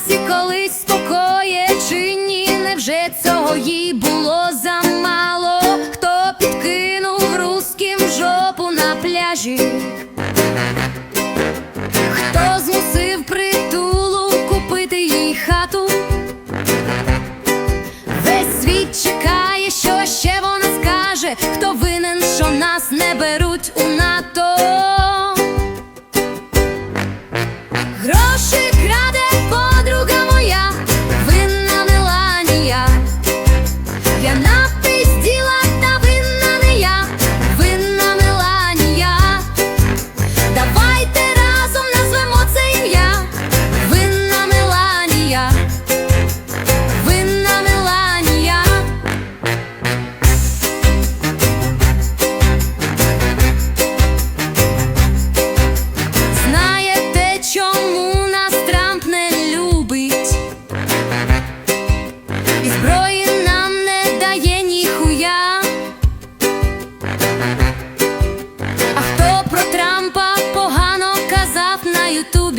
щасті колись спокоє чи ні, невже цього їй було замало? Хто підкинув русським жопу на пляжі? Хто змусив притулу купити їй хату? Весь світ чекає, що ще вона скаже, хто винен, що нас не беруть у НАТО. Гроші А хто